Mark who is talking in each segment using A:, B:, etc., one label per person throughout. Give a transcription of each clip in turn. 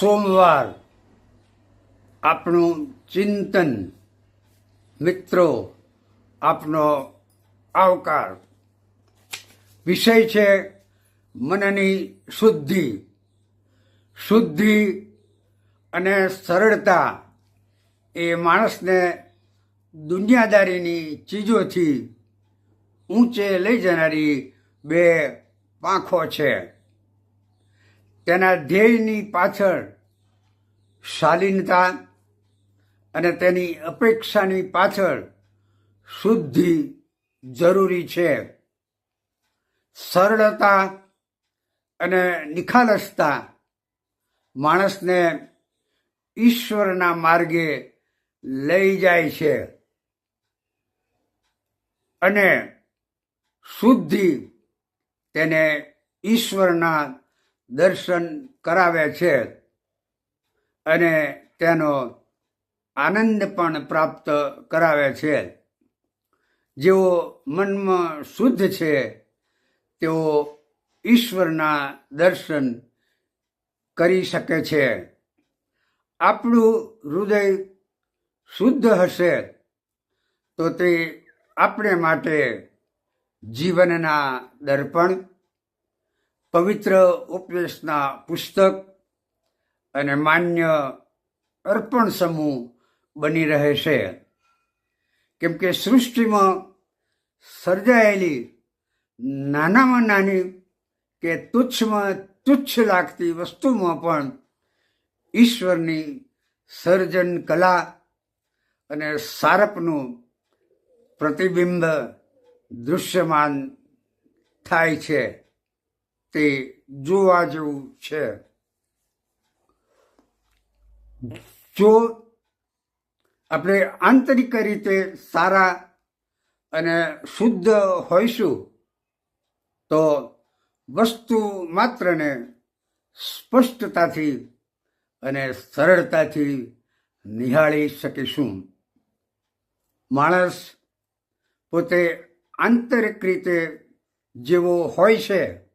A: સોમવાર આપણું ચિંતન મિત્રો, આપનો આવકાર. વિષય છે મનની શુદ્ધિ. શુદ્ધિ અને સરળતા એ માણસને દુનિયાદારીની ચીજોથી ઊંચે લઈ જનારી બે પાંખો છે. તેના ધ્યેયની પાછળ શાલીનતા અને તેની અપેક્ષાની પાછળ શુદ્ધિ જરૂરી છે. સરળતા અને નિખાલસતા માણસને ઈશ્વરના માર્ગે લઈ જાય છે. અને શુદ્ધિ તેને ઈશ્વરના દર્શન કરાવે છે અને તેનો આનંદ પણ પ્રાપ્ત કરાવે છે. જેઓ મનમાં શુદ્ધ છે, તેઓ ઈશ્વરના દર્શન કરી શકે છે. આપણું હૃદય શુદ્ધ હશે તો તે આપણે માટે જીવનના દર્પણ પવિત્ર ઉપદેશના પુસ્તક અને માન્ય અર્પણ સમૂહ બની રહે છે. કેમ કે સૃષ્ટિમાં સર્જાયેલી નાનામાં નાની કે તુચ્છમાં તુચ્છ લાગતી વસ્તુમાં પણ ઈશ્વરની સર્જન કલા અને સારપનું પ્રતિબિંબ દૃશ્યમાન થાય છે. તે જોવા જેવું છે. જો આપણે આંતરિક રીતે સારા અને શુદ્ધ હોઈશું, તો વસ્તુ માત્રને સ્પષ્ટતાથી અને સરળતાથી નિહાળી શકીશું. માણસ પોતે આંતરિક રીતે જેવો હોય છે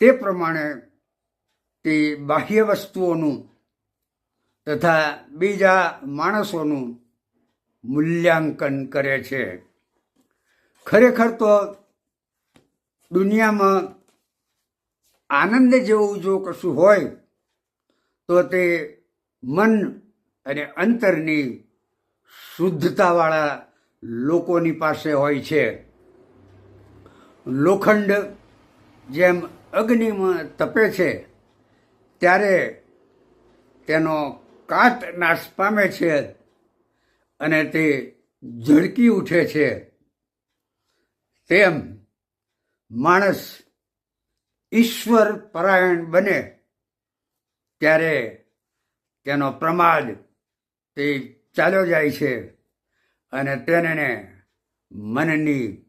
A: તે પ્રમાણે તે બાહ્ય વસ્તુઓનું તથા બીજા માણસોનું મૂલ્યાંકન કરે છે. ખરેખર તો દુનિયામાં આનંદ જેવું જો કશું હોય, તો તે મન અને અંતરની શુદ્ધતાવાળા લોકોની પાસે હોય છે. લોખંડ જેમ અગ્નિમાં તપે છે, ત્યારે તેનો કાટ નાશ પામે છે અને તે ઝળકી ઉઠે છે. તેમ માણસ ઈશ્વર પરાયણ બને, ત્યારે તેનો પ્રમાદ તે ચાલ્યો જાય છે અને તેને મનની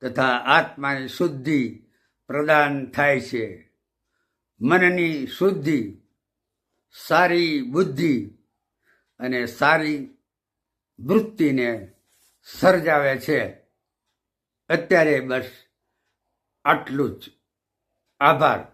A: તથા આત્માની શુદ્ધિ પ્રદાન થાય છે. મનની શુદ્ધિ, સારી બુદ્ધિ અને સારી વૃત્તિને સર્જાવે છે. અત્યારે બસ આટલું જ. આભાર.